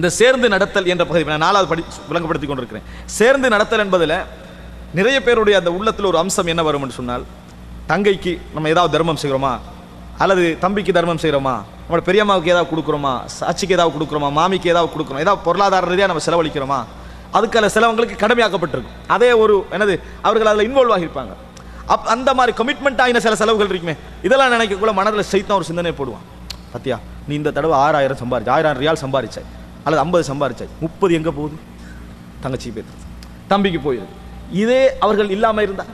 இந்த சேர்ந்து நடத்தல் என்ற பகுதி நான் நாலாவது படி விளங்கப்படுத்தி கொண்டிருக்கிறேன். சேர்ந்து நடத்தல் என்பதில் நிறைய பேருடைய அந்த உள்ளத்தில் ஒரு அம்சம் என்ன வரும் சொன்னால் தங்கைக்கு நம்ம ஏதாவது தர்மம் செய்கிறோமா? அல்லது தம்பிக்கு தர்மம் செய்கிறோமா? நம்மளோட பெரியம்மாவுக்கு ஏதாவது கொடுக்குறோமா? சாட்சிக்கு ஏதாவது கொடுக்குறோமா? மாமிக்கு ஏதாவது கொடுக்குறோம்? ஏதாவது பொருளாதார ரீதியாக நம்ம செலவழிக்கிறோமா? அதுக்கான செலவங்களுக்கு கடமையாக்கப்பட்டிருக்கும். அதே ஒரு என்னது அவர்கள் அதில் இன்வால்வ் ஆகியிருப்பாங்க. அப் அந்த மாதிரி கமிட்மெண்ட் ஆகின சில செலவுகள் இருக்குமே. இதெல்லாம் நினைக்கக்குள்ள மனதில் சைத்தான் ஒரு சிந்தனை போடுவான். பத்தியா நீ இந்த தடவை ஆறாயிரம் சம்பாரிச்சு ஆயிரம் ரியால் சம்பாரிச்சேன் அல்லது ஐம்பது சம்பாரிச்சாச்சு. முப்பது எங்கே போகுது? தங்கச்சி பேர். தம்பிக்கு போயிடுது இதே அவர்கள் இல்லாமல் இருந்தா?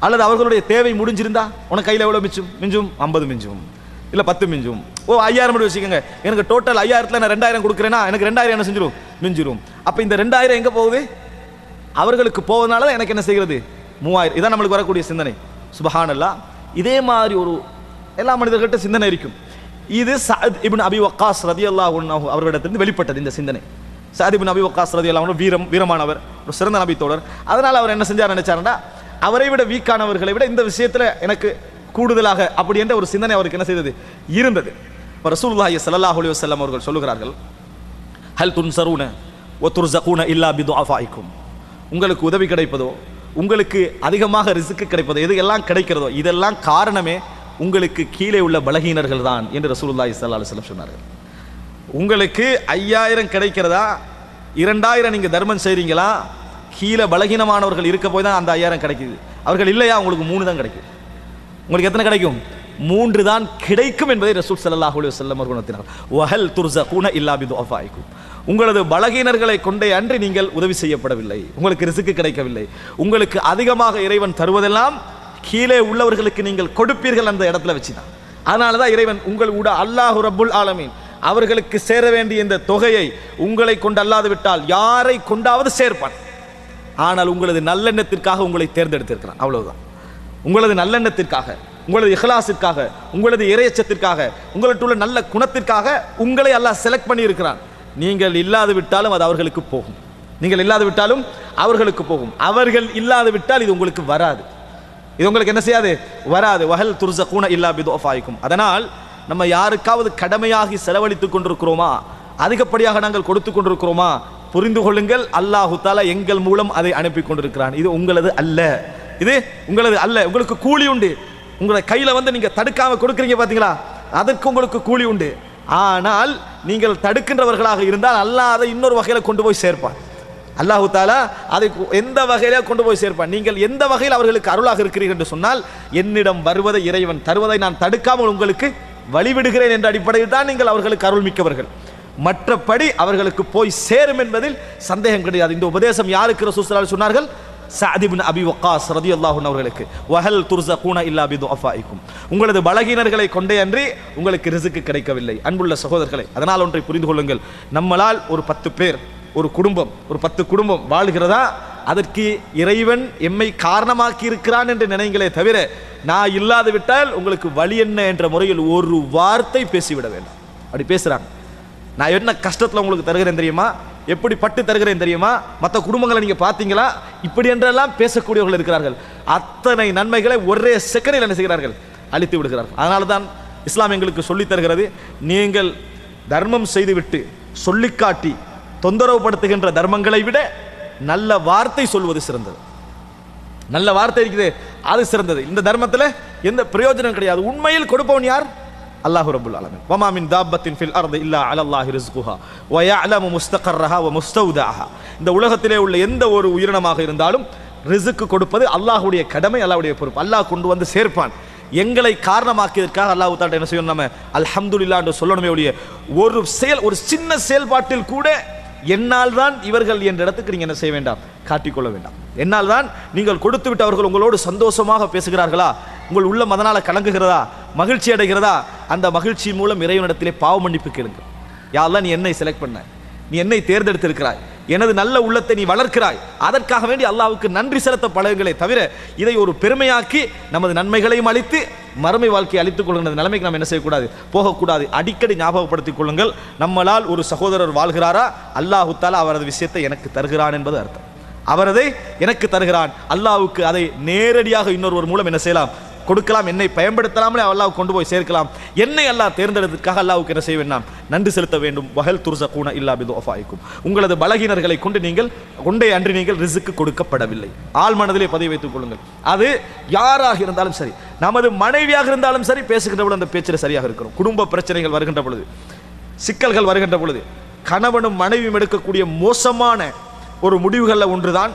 அல்லது அவர்களுடைய தேவை முடிஞ்சிருந்தா? உனக்கு கையில் எவ்வளோ மிஞ்சும் மிஞ்சும்? ஐம்பது மிஞ்சும். இல்லை பத்து மிஞ்சும். ஓ ஐயாயிரம் மட்டும் வச்சுக்கோங்க. எனக்கு டோட்டல் ஐயாயிரத்தில் நான் ரெண்டாயிரம் கொடுக்குறேன்னா எனக்கு ரெண்டாயிரம் என்ன செஞ்சிடும் மிஞ்சிரும். அப்போ இந்த ரெண்டாயிரம் எங்கே போகுது? அவர்களுக்கு போவதனால தான் எனக்கு என்ன செய்கிறது? மூவாயிரம். இதான் நம்மளுக்கு வரக்கூடிய சிந்தனை. சுபஹானல்லா. இதே மாதிரி ஒரு எல்லா மனிதர்கிட்ட சிந்தனை இருக்கும். இது சஅத் இப்னு அபி வக்காஸ் ரதியல்லாஹு அன்ஹு அவர்களிடத்திலிருந்து வெளிப்பட்டது இந்த சிந்தனை. சஅத் இப்னு அபி வக்காஸ் ரதியல்லாஹு வீரம் வீரமானவர் ஒரு சிறந்த நபி தோழர். அதனால் அவர் என்ன செஞ்சார் நினைச்சாருன்னா அவரை விட வீக்கானவர்களை விட இந்த விஷயத்தில் எனக்கு கூடுதலாக அப்படி என்ற ஒரு சிந்தனை அவருக்கு என்ன செய்தது? இருந்தது. இப்போ ரசூல்லாஹி ஸல்லல்லாஹு அலைஹி வஸல்லம் அவர்கள் சொல்லுகிறார்கள் ஹல் துன்சரூன ஒ துர்சகூன இல்லா பிதுஆஃபாயிக்கும் உங்களுக்கு உதவி கிடைப்பதோ உங்களுக்கு அதிகமாக ரிசுக்கு கிடைப்பதோ எது எல்லாம் கிடைக்கிறதோ இதெல்லாம் காரணமே உங்களுக்கு கீழே உள்ள பலகீனர்கள் தான் என்று ரசூலுல்லாஹி சல்லா அலுவலம் சொன்னார்கள் உங்களுக்கு ஐயாயிரம் கிடைக்கிறதா? இரண்டாயிரம் நீங்கள் தர்மம் செய்கிறீங்களா கீழே பலகீனமானவர்கள் இருக்க போய் தான் அந்த ஐயாயிரம் கிடைக்குது. அவர்கள் இல்லையா? உங்களுக்கு மூணு தான் கிடைக்கும் உங்களுக்கு எத்தனை கிடைக்கும்? மூன்று தான் கிடைக்கும் என்பதை ரசூல் சல்லாஹ் அலைஹி வஸல்லம் அவர்கள் உணர்த்தினார் வஹல் துர்ஸகுன இல்லா பிதுஆஃபாயிக்கும் உங்களது பலகீனர்களை கொண்டே அன்றி நீங்கள் உதவி செய்யப்படவில்லை. உங்களுக்கு ரிசுக்கு கிடைக்கவில்லை. உங்களுக்கு அதிகமாக இறைவன் தருவதெல்லாம் கீழே உள்ளவர்களுக்கு நீங்கள் கொடுப்பீர்கள் அந்த இடத்துல வச்சு தான் அதனால தான் இறைவன் உங்கள் உட அல்லாஹு ரபுல் ஆலமீன் அவர்களுக்கு சேர வேண்டிய இந்த தொகையை உங்களை கொண்டு அல்லாது விட்டால் யாரை கொண்டாவது சேர்ப்பான். ஆனால் உங்களது நல்லெண்ணத்திற்காக உங்களை தேர்ந்தெடுத்திருக்கிறான். அவ்வளவுதான். உங்களது நல்லெண்ணத்திற்காக உங்களது இஹ்லாசிற்காக உங்களது இறையச்சத்திற்காக உங்கள்ட்ட உள்ள நல்ல குணத்திற்காக உங்களை அல்லாஹ் செலக்ட் பண்ணியிருக்கிறான். நீங்கள் இல்லாது விட்டாலும் அது அவர்களுக்கு போகும். நீங்கள் இல்லாது விட்டாலும் அவர்களுக்கு போகும். அவர்கள் இல்லாது விட்டால் இது உங்களுக்கு வராது. இது உங்களுக்கு என்ன செய்யாது? வராது. வஹல் துர்சகூன இல்லா பிதுஃபாய்க்கும் அதனால் நம்ம யாருக்காவது கடமையாகி செலவழித்துக் கொண்டிருக்கிறோமா? அதிகப்படியாக நாங்கள் கொடுத்து கொண்டிருக்கிறோமா? புரிந்து கொள்ளுங்கள். அல்லாஹு தாலா எங்கள் மூலம் அதை அனுப்பி கொண்டிருக்கிறான். இது உங்களது அல்ல. இது உங்களது அல்ல. உங்களுக்கு கூலி உண்டு. உங்களை கையில் வந்து நீங்கள் தடுக்காம கொடுக்குறீங்க பார்த்தீங்களா அதற்கு உங்களுக்கு கூலி உண்டு. ஆனால் நீங்கள் தடுக்கின்றவர்களாக இருந்தால் அல்லாஹ் அதை இன்னொரு வகையில் கொண்டு போய் சேர்ப்பான் அல்லாஹு தாலா அதை எந்த வகையில கொண்டு போய் சேர்ப்பான்? நீங்கள் எந்த வகையில் அவர்களுக்கு அருளாக இருக்கிறீர்கள் என்று சொன்னால் என்னிடம் வருவதை இறைவன் தருவதை நான் தடுக்காமல் உங்களுக்கு வழிவிடுகிறேன் என்ற அடிப்படையில் தான் நீங்கள் அவர்களுக்கு அருள் மிக்கவர்கள். மற்றபடி அவர்களுக்கு போய் சேரும் என்பதில் சந்தேகம் கிடையாது. இந்த உபதேசம் யாருக்கு ரசூசலால் சொன்னார்கள் சாதிபின் அபி வக்காஸ் ரதி அல்லாஹூன் அவர்களுக்கு. வஹல் துர்ஸகூன இல்லா பிதுஅஃபாயிக்கும் உங்களது பலகீனர்களை கொண்டே அன்றி உங்களுக்கு ரிசுக்கு கிடைக்கவில்லை. அன்புள்ள சகோதரர்களை அதனால் ஒன்றை புரிந்து கொள்ளுங்கள். நம்மளால் ஒரு பத்து பேர் ஒரு குடும்பம் ஒரு பத்து குடும்பம் வாழ்கிறதா? அதற்கு இறைவன் எம்மை காரணமாக்கி இருக்கிறான் என்று நினைங்களே தவிர நான் இல்லாது விட்டால் உங்களுக்கு வழி என்ன என்ற முறையில் ஒரு வார்த்தை பேசிவிட வேண்டாம். அப்படி பேசுகிறாங்க நான் என்ன கஷ்டத்தில் உங்களுக்கு தருகிறேன் தெரியுமா? எப்படி பட்டு தருகிறேன் தெரியுமா? மற்ற குடும்பங்களை நீங்கள் பார்த்தீங்களா? இப்படி என்றெல்லாம் பேசக்கூடியவர்கள் இருக்கிறார்கள். அத்தனை நன்மைகளை ஒரே செகண்டில் என்ன செய்கிறார்கள்? அழித்து விடுகிறார்கள். அதனால தான் இஸ்லாம் எங்களுக்கு சொல்லித் தருகிறது. நீங்கள் தர்மம் செய்துவிட்டு சொல்லிக்காட்டி தொந்தரவுப்படுத்துகின்ற தர்மங்களை விட நல்ல வார்த்தை சொல்வது சிறந்தது. நல்ல வார்த்தை இருக்குது அது சிறந்தது. இந்த தர்மத்தில் எந்த பிரயோஜனம் கிடையாது. உண்மையில் கொடுப்பவன் யார்? அல்லாஹ் ரபுல் ஆலமீன். வமா மின் ஃபில் அர்தி இல்லா அலல்லாஹி ரிஸ்குஹா. வ அலமு முஸ்தகர்ரஹா வ முஸ்தௌதாஹா இந்த உலகத்திலே உள்ள எந்த ஒரு உயிரினமாக இருந்தாலும் ரிசுக்கு கொடுப்பது அல்லாஹ்வுடைய கடமை அல்லாஹுடைய பொறுப்பு. அல்லாஹ் கொண்டு வந்து சேர்ப்பான். எங்களை காரணமாக்கியதற்காக அல்லாஹ் தாட்ட என்ன செய்யணும் நம்ம அல்ஹம்துல்லான்னு சொல்லணுமே ஒழிய ஒரு செயல் ஒரு சின்ன செயல்பாட்டில் கூட என்னால் தான் இவர்கள் என்ற இடத்துக்கு நீங்கள் என்ன செய்ய வேண்டாம்? காட்டிக்கொள்ள வேண்டாம். என்னால் தான் நீங்கள் கொடுத்து விட்டு அவர்கள் உங்களோடு சந்தோஷமாக பேசுகிறார்களா? உங்கள் உள்ளம் அதனால் கலங்குகிறதா? மகிழ்ச்சி அடைகிறதா? அந்த மகிழ்ச்சி மூலம் இறைவனிடத்திலே பாவ மன்னிப்பு கேளுங்க. யாரெல்லாம் நீ என்னை செலக்ட் பண்ண? நீ என்னை தேர்ந்தெடுத்திருக்கிறாய். எனது நல்ல உள்ளத்தை நீ வளர்க்கிறாய். அதற்காக வேண்டி அல்லாவுக்கு நன்றி செலுத்த பழகுங்களே தவிர இதை ஒரு பெருமையாக்கி நமது நன்மைகளையும் அளித்து மறுமை வாழ்க்கையை அழித்துக் கொள்கின்ற நிலைமைக்கு நாம் என்ன செய்யக்கூடாது? போகக்கூடாது. அடிக்கடி ஞாபகப்படுத்திக் கொள்ளுங்கள். நம்மளால் ஒரு சகோதரர் வாழ்கிறாரா? அல்லாஹு தாலா அவரது விஷயத்தை எனக்கு தருகிறான் என்பது அர்த்தம். அவரதை எனக்கு தருகிறான். அல்லாவுக்கு அதை நேரடியாக இன்னொருவர் மூலம் என்ன செய்யலாம்? கொடுக்கலாம். என்னை பயன்படுத்தலாமலே அல்லாஹ் கொண்டு போய் சேர்க்கலாம். என்னை அல்லாஹ் தேர்ந்தெடுத்ததுக்காக அல்லாவுக்கு என்ன செய்ய வேண்டாம் நன்றி செலுத்த வேண்டும். வஹல் துர்சகூன இல்லா பிதுஃபாயிக்கும் உங்களது பலகீனர்களை கொண்டு நீங்கள் கொண்டே அன்றி நீங்கள் ரிசுக்கு கொடுக்கப்படவில்லை. ஆள் மனதிலே பதிவு வைத்துக் கொள்ளுங்கள். அது யாராக இருந்தாலும் சரி நமது மனைவியாக இருந்தாலும் சரி பேசுகின்ற பொழுது அந்த பேச்சில் சரியாக இருக்கிறோம். குடும்ப பிரச்சனைகள் வருகின்ற பொழுது சிக்கல்கள் வருகின்ற பொழுது கணவனும் மனைவியும் எடுக்கக்கூடிய மோசமான ஒரு முடிவுகளில் ஒன்றுதான்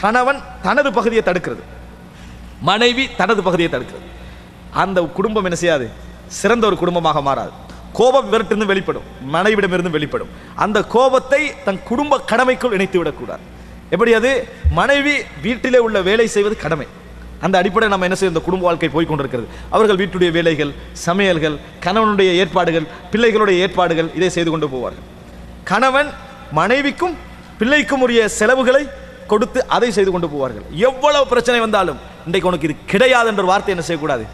கணவன் தனது பகுதியை தடுக்கிறது. மனைவி தனது பகுதியை தடுக்கிறது. அந்த குடும்பம் என்ன செய்யாது? சிறந்த ஒரு குடும்பமாக மாறாது. கோபம் இவர்கிட்டிருந்து வெளிப்படும். மனைவிடமிருந்து வெளிப்படும். அந்த கோபத்தை தன் குடும்ப கடமைக்குள் இணைத்து விடக்கூடாது. எப்படி அது? மனைவி வீட்டிலே உள்ள வேலை செய்வது கடமை. அந்த அடிப்படை நம்ம என்ன செய்யும் இந்த குடும்ப வாழ்க்கை போய் கொண்டிருக்கிறது. அவர்கள் வீட்டுடைய வேலைகள் சமையல்கள் கணவனுடைய ஏற்பாடுகள் பிள்ளைகளுடைய ஏற்பாடுகள் இதை செய்து கொண்டு போவார்கள். கணவன் மனைவிக்கும் பிள்ளைக்கும் உரிய செலவுகளை கொடுத்து அதை செய்து கொண்டு போவார்கள். எவ்வளவு பிரச்சனை வந்தாலும் இன்றைக்கு உனக்கு இது கிடையாது என்ற வார்த்தை என்ன செய்யக்கூடாது?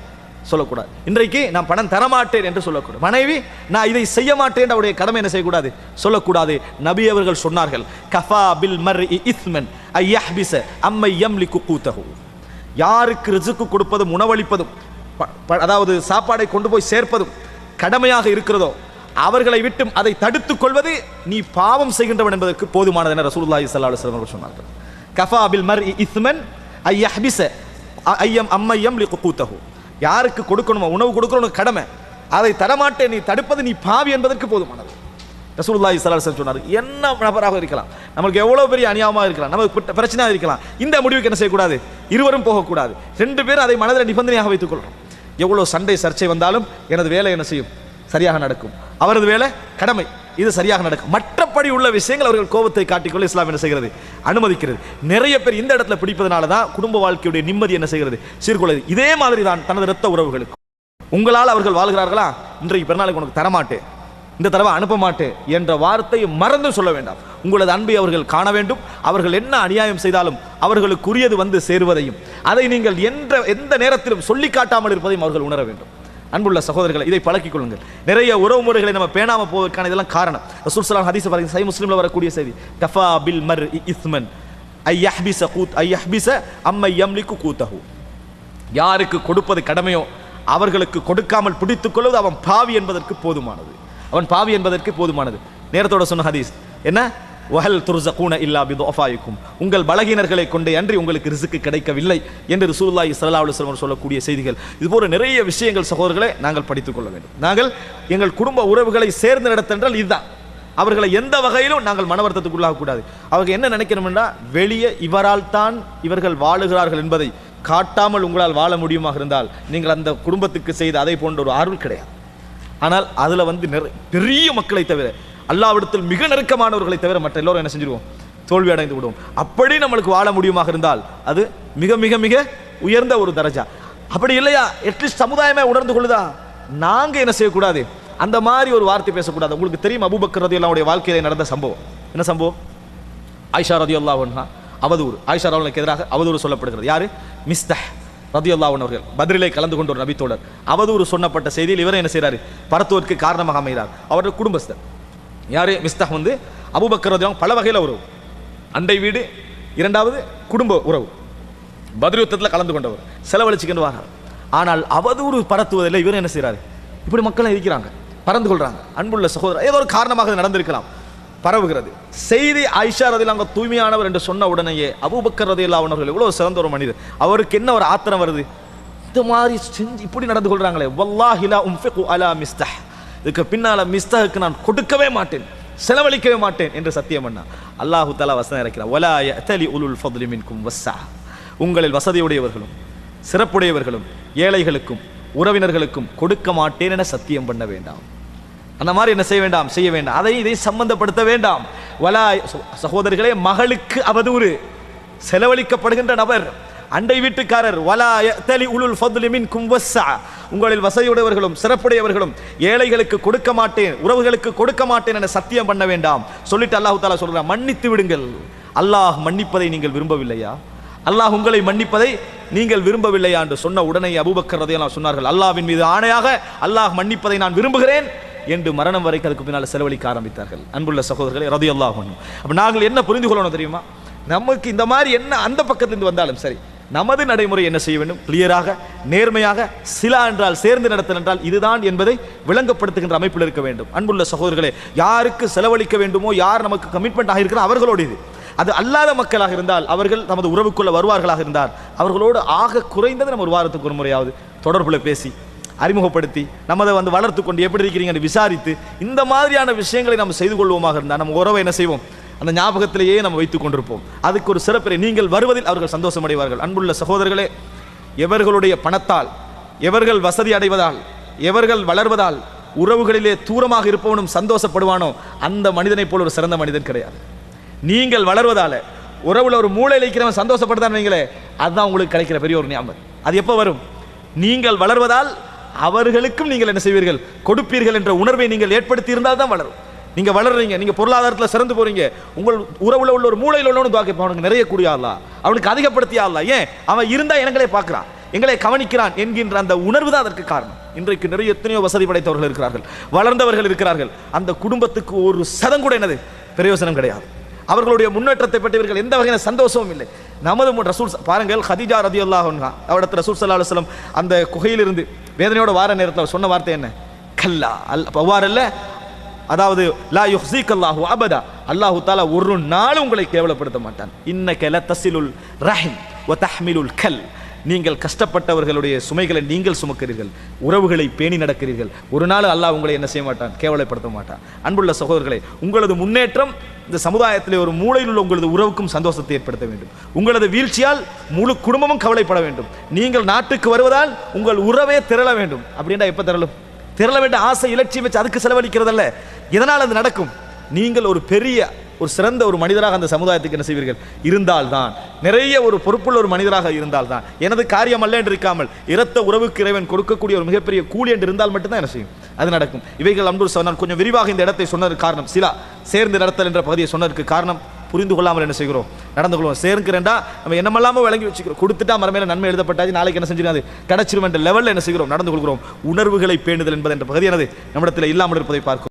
சொல்லக்கூடாது. இன்றைக்கு நான் பணம் தரமாட்டேன் என்று சொல்லக்கூடாது. மனைவி நான் இதை செய்ய மாட்டேன் அவருடைய கடமை என்ன செய்யக்கூடாது? சொல்லக்கூடாது. நபி அவர்கள் சொன்னார்கள் கஃபா பில் மர் இஸ்மன் ஐயஹ்பிச அம்மை எம்லி குக்கூத்தகு யாருக்கு ரிசுக்கு கொடுப்பதும் உணவளிப்பதும் ப- ப- அதாவது சாப்பாடை கொண்டு போய் சேர்ப்பதும் கடமையாக இருக்கிறதோ அவர்களை விட்டும் அதை தடுத்துக் கொள்வது நீ பாவம் செய்கின்றவன் என்பதற்கு போதுமானது என ரசூலுல்லாஹி ஸல்லல்லாஹு அலைஹி வஸல்லம் சொன்னார்கள். கஃபா பில் மர் இஸ்மன் ஐயஹ்பிச ஐயம் அம்மையம் கூத்தகு யாருக்கு கொடுக்கணுமோ உணவு கொடுக்கணும் கடமை அதை தரமாட்டேன் நீ தடுப்பது நீ பாவி என்பதற்கு போதுமானது. ரசூல்லாய் சலாசன் சொன்னார் என்ன நபராக இருக்கலாம்? நம்மளுக்கு எவ்வளோ பெரிய அநியாயமாக இருக்கலாம்? நமக்கு பிரச்சனையாக இருக்கலாம்? இந்த முடிவுக்கு என்ன செய்யக்கூடாது? இருவரும் போகக்கூடாது. ரெண்டு பேரும் அதை மனதில் நிபந்தனையாக வைத்துக் கொள்றோம். எவ்வளோ சண்டை சர்ச்சை வந்தாலும் எனது வேலை என்ன செய்யும்? சரியாக நடக்கும். அவரது வேலை கடமை. இது சரியாக நடக்கும். மற்றபடி உள்ள விஷயங்கள் அவர்கள் கோபத்தை காட்டிக்கொள்ள இஸ்லாம் என்ன செய்கிறது? அனுமதிக்கிறது. நிறைய பேர் இந்த இடத்துல பிடிப்பதனால தான் குடும்ப வாழ்க்கையுடைய நிம்மதி என்ன செய்கிறது? சீர்குலைது இதே மாதிரி தான் தனது இரத்த உறவுகளுக்கு உங்களால் அவர்கள் வாழ்கிறார்களா? இன்றைக்கு பிறநாளைக்கு உனக்கு தரமாட்டேன். இந்த தடவை அனுப்ப மாட்டேன் என்ற வார்த்தையை மறந்து சொல்ல வேண்டாம். உங்களது அன்பை அவர்கள் காண வேண்டும். அவர்கள் என்ன அநியாயம் செய்தாலும் அவர்களுக்குரியது வந்து சேருவதையும் அதை நீங்கள் என்ற எந்த நேரத்திலும் சொல்லி காட்டாமல் இருப்பதையும் அவர்கள் உணர வேண்டும். அன்புள்ள சகோதரர்களை இதை பழக்கிக் கொள்ளுங்கள். நிறைய உறவு முறைகளை நம்ம பேணாமல் போவதற்கான இதெல்லாம் காரணம். ரசூல் சலாம் ஹதீஸ் பாருங்க. சை முஸ்லீமில் வரக்கூடிய செய்தி. கஃபா பில் மர் இஸ்மன் ஐ கூத் ஐ அம்மை யம்லிக்கு கூத்தகு யாருக்கு கொடுப்பது கடமையோ அவர்களுக்கு கொடுக்காமல் பிடித்துக் கொள்வது அவன் பாவி என்பதற்கு போதுமானது. அவன் பாவி என்பதற்கு போதுமானது. நேரத்தோட சொன்ன ஹதீஸ். என்ன? வஹல் துர்சகூன இல்லா பிதுஃபாயிக்கும் உங்கள் பலகீனர்களை கொண்டே அன்றி உங்களுக்கு ரிசுக்கு கிடைக்கவில்லை என்று ரசூலுல்லாஹி சல்லா அலைஹி சொல்லக்கூடிய செய்திகள். இதுபோல நிறைய விஷயங்கள் சகோதரர்களை நாங்கள் படித்துக் கொள்ள வேண்டும். நாங்கள் எங்கள் குடும்ப உறவுகளை சேர்ந்து நடத்தென்றால் இதுதான். அவர்களை எந்த வகையிலும் நாங்கள் மனவர்த்தத்துக்குள்ளாக கூடாது. அவங்க என்ன நினைக்கணும்னா வெளியே இவரால் தான் இவர்கள் வாழுகிறார்கள் என்பதை காட்டாமல் உங்களால் வாழ முடியுமாக இருந்தால் நீங்கள் அந்த குடும்பத்துக்கு செய்த அதை போன்ற ஒரு ஆர்வம் கிடையாது. ஆனால் அதில் வந்து நிறை பெரிய மக்களை தவிர அல்லாவிடத்தில் மிக நெருக்கமானவர்களை தவிர மற்ற எல்லோரும் என்ன செஞ்சிருவோம்? தோல்வி அடைந்து விடுவோம். அப்படி நம்மளுக்கு வாழ முடியுமாக இருந்தால் அது மிக மிக மிக உயர்ந்த ஒரு தரஜா. அப்படி இல்லையா? அட்லீஸ்ட் சமுதாயமே உணர்ந்து கொள்ளுதா? நாங்க என்ன செய்யக்கூடாது? அந்த மாதிரி ஒரு வார்த்தை பேசக்கூடாது. உங்களுக்கு தெரியும் அபூபக் ரதி அல்லாவுடைய வாழ்க்கையில நடந்த சம்பவம். என்ன சம்பவம்? ஆயிஷா ரதி அல்லாஹா அவதூறு. ஆயிஷா ராவனுக்கு எதிராக அவதூறு சொல்லப்படுகிறது. யாரு? மிஸ்தஹ் அல்லாவன் அவர்கள். பதிரிலே கலந்து கொண்ட ஒரு நபித்தோடர் அவதூறு சொன்னப்பட்ட செய்தியில் இவரை என்ன செய்கிறார் பரத்துவதற்கு காரணமாக அமைகிறார். அவருடைய குடும்பஸ்தர். யாரு? மிஸ்தாக் வந்து அபுபக்கர் பல வகையில் உறவு. அண்டை வீடு இரண்டாவது குடும்ப உறவு. பதிரியுத்தத்தில் கலந்து கொண்டவர். செலவழிச்சுக்கிட்டு வரார். ஆனால் அவதூறு பரத்துவதில்லை இவர் என்ன செய்றாரு? இப்படி மக்கள் இருக்கிறாங்க பறந்து கொள்றாங்க. அன்புள்ள சகோதரர் ஏதோ ஒரு காரணமாக நடந்திருக்கலாம். பரவுகிறது. செய்தி ஐஷா ரதில் அங்கே தூய்மையானவர் என்று சொன்ன உடனேயே அபுபக்கர் ரதில் அவர்கள் எவ்வளவு சிறந்த ஒரு மனிதர். அவருக்கு என்ன ஒரு ஆத்திரம் வருது? இந்த மாதிரி செஞ்சு இப்படி நடந்து கொள்றாங்களே. வல்லாஹிலா உம்ஃபிகு அலா மிஸ்தஹ். இதுக்கு பின்னால மிஸ்தஹுக்கு நான் கொடுக்கவே மாட்டேன் செலவழிக்கவே மாட்டேன் என்று சத்தியம் பண்ணா. அல்லாஹு தஆலா வசனம் இறக்கிறார் வலா யஅதலி உலுல் ஃபضل வஸ்ஸா. உங்களில் வசதியுடையவர்களும் சிறப்புடையவர்களும் ஏழைகளுக்கும் உறவினர்களுக்கும் கொடுக்க மாட்டேன் என சத்தியம் பண்ண வேண்டாம். அந்த மாதிரி என்ன செய்ய வேண்டாம்? செய்ய வேண்டாம். அதை இதை சம்பந்தப்படுத்த வேண்டாம். வலா சகோதரிகளே சகோதரர்களே மகளுக்கு அவதூறு. செலவழிக்கப்படுகின்ற நபர் அண்டை வீட்டுக்காரர் வலா தலி உலுல் ஃபضل மின்கும் உங்களில் வசதியுடையவர்களும் சிறப்புடையவர்களும் ஏழைகளுக்கு கொடுக்க மாட்டேன் உறவுகளுக்கு கொடுக்க மாட்டேன் என சத்தியம் பண்ண வேண்டாம். சொல்லிட்டு அல்லாஹ் தாலா சொல்கிறான் மன்னித்து விடுங்கள். அல்லாஹ் மன்னிப்பதை நீங்கள் விரும்பவில்லையா? அல்லாஹ் உங்களை மன்னிப்பதை நீங்கள் விரும்பவில்லையா? என்று சொன்ன உடனே அபூபக்கர் ரதையெல்லாம் சொன்னார்கள் அல்லாஹ்வின் மீது ஆணையாக அல்லாஹ் மன்னிப்பதை நான் விரும்புகிறேன் என்று மரணம் வரைக்கும் அதுக்கு பின்னால் செலவழிக்க ஆரம்பித்தார்கள். அன்புள்ள சகோதரர்களை ரதி அல்லாஹ் அப்போ நாங்கள் என்ன புரிந்து கொள்ளணும் தெரியுமா? நமக்கு இந்த மாதிரி என்ன அந்த பக்கத்திலிருந்து வந்தாலும் சரி நமது நடைமுறை என்ன செய்ய வேண்டும்? கிளியராக நேர்மையாக சிலா என்றால் சேர்ந்து நடத்தல் என்றால் இதுதான் என்பதை விளங்கப்படுத்துகின்ற அமைப்பில் இருக்க வேண்டும். அன்புள்ள சகோதரர்களே யாருக்கு செலவழிக்க வேண்டுமோ யார் நமக்கு கமிட்மெண்ட் ஆகியிருக்கிறோம் அவர்களோடு இது. அது அல்லாத மக்களாக இருந்தால் அவர்கள் நமது உறவுக்குள்ள வருவார்களாக இருந்தால் அவர்களோடு ஆக குறைந்தது நம்ம ஒரு வாரத்துக்கு ஒரு முறையாவது தொடர்புல பேசி அறிமுகப்படுத்தி நம்மதை வந்து வளர்த்து கொண்டு எப்படி இருக்கிறீங்கன்னு விசாரித்து இந்த மாதிரியான விஷயங்களை நம்ம செய்து கொள்வோமாக இருந்தால் நம்ம உறவை என்ன செய்வோம்? அந்த ஞாபகத்திலேயே நம்ம வைத்துக் கொண்டிருப்போம். அதுக்கு ஒரு சிறப்பை நீங்கள் வருவதில் அவர்கள் சந்தோஷமடைவார்கள். அன்புள்ள சகோதரர்களே எவர்களுடைய பணத்தால் எவர்கள் வசதி அடைவதால் எவர்கள் வளர்வதால் உறவுகளிலே தூரமாக இருப்பவனும் சந்தோஷப்படுவானோ அந்த மனிதனைப் போல ஒரு சிறந்த மனிதன் கிடையாது. நீங்கள் வளர்வதால உறவுல ஒரு மூளையில் இருக்கிறவன் சந்தோஷப்படுதான் வைங்களே அதுதான் உங்களுக்கு கிடைக்கிற பெரிய ஒரு ஞாபகம். அது எப்போ வரும்? நீங்கள் வளர்வதால் அவர்களுக்கும் நீங்கள் என்ன செய்வீர்கள்? கொடுப்பீர்கள் என்ற உணர்வை நீங்கள் ஏற்படுத்தி இருந்தால் தான் வளரும். நீங்க வளர்றீங்க நீங்க பொருளாதாரத்தில் சிறந்து போறீங்க. உங்கள் உறவுல உள்ள ஒரு மூளையில் உள்ளவனு துவாக்கி அவனுக்கு நிறைய கூடிய அவனுக்கு அதிகப்படுத்திய ஆளா? ஏன்? அவன் இருந்தா எங்களை பார்க்கிறான். எங்களை கவனிக்கிறான் என்கின்ற அந்த உணர்வு தான் அதற்கு காரணம். இன்றைக்கு நிறைய எத்தனையோ வசதி படைத்தவர்கள் இருக்கிறார்கள். வளர்ந்தவர்கள் இருக்கிறார்கள். அந்த குடும்பத்துக்கு ஒரு சதம் கூட என்னது? பிரயோசனம் கிடையாது. அவர்களுடைய முன்னேற்றத்தை பற்றியவர்கள் எந்த வகையான சந்தோஷமும் இல்லை. நமது ரசூல் பாருங்கள் ஹதிஜா ரதி அல்லாஹ் அவடத்து ரசூல் சல்லா அலுவலம் அந்த குகையிலிருந்து வேதனையோட வார நேரத்தில் சொன்ன வார்த்தை என்ன? கல்லா. அல் அவ்வாறல்ல அதாவது லா யுஹ்சீக் அல்லாஹு அபதா. அல்லாஹு தாலா ஒரு நாள் உங்களை கேவலப்படுத்த மாட்டான். இன்ன கெல தசிலுல் ரஹிம் ஒ தஹ்மிலுல் கல். நீங்கள் கஷ்டப்பட்டவர்களுடைய சுமைகளை நீங்கள் சுமக்கிறீர்கள். உறவுகளை பேணி நடக்கிறீர்கள். ஒரு நாள் அல்லாஹ் உங்களை என்ன செய்ய மாட்டான்? கேவலப்படுத்த மாட்டான். அன்புள்ள சகோதரர்களை உங்களது முன்னேற்றம் இந்த சமுதாயத்திலே ஒரு மூளையில் உள்ள உங்களது உறவுக்கும் சந்தோஷத்தை ஏற்படுத்த வேண்டும். உங்களது வீழ்ச்சியால் முழு குடும்பமும் கவலைப்பட வேண்டும். நீங்கள் நாட்டுக்கு வருவதால் உங்கள் உறவே திரள வேண்டும். அப்படின்னா எப்போ திரளும்? திரள வேண்டிய ஆசை இலட்சியம் வச்சு அதுக்கு செலவழிக்கிறதல்ல. இதனால் அது நடக்கும்? நீங்கள் ஒரு பெரிய ஒரு சிறந்த ஒரு மனிதராக அந்த சமுதாயத்துக்கு என்ன செய்வீர்கள்? இருந்தால்தான். நிறைய ஒரு பொறுப்புள்ள ஒரு மனிதராக இருந்தால்தான். எனது காரியம் அல்ல என்று இருக்காமல் இரத்த உறவுக்கு இறைவன் கொடுக்கக்கூடிய ஒரு மிகப்பெரிய கூலி என்று இருந்தால் மட்டும்தான் என்ன செய்யும்? அது நடக்கும். இவைகள் அன்பு சொன்னான் கொஞ்சம் விரிவாக இந்த இடத்தை சொன்னதற்கு காரணம். சிலா சேர்ந்து நடத்தல் என்ற பகுதியை சொன்னதற்கு காரணம். புரிந்து கொள்ளாமல் என்ன செய்கிறோம்? நடந்து கொள்வோம். சேர்க்கிறேன்டா நம்ம என்னமெல்லாமோ விளங்கி வச்சுக்கிறோம். கொடுத்துட்டா மரமேல நன்மை எழுதப்பட்டாச்சு. நாளைக்கு என்ன செஞ்சிடும் அது என்ற லெவலில் என்ன செய்கிறோம்? நடந்து கொள்கிறோம். உணர்வுகளை பேணுதல் என்பது என்ற பகுதி எனது நம்மிடத்தில் இல்லாமல் இருப்பதை பார்க்கும்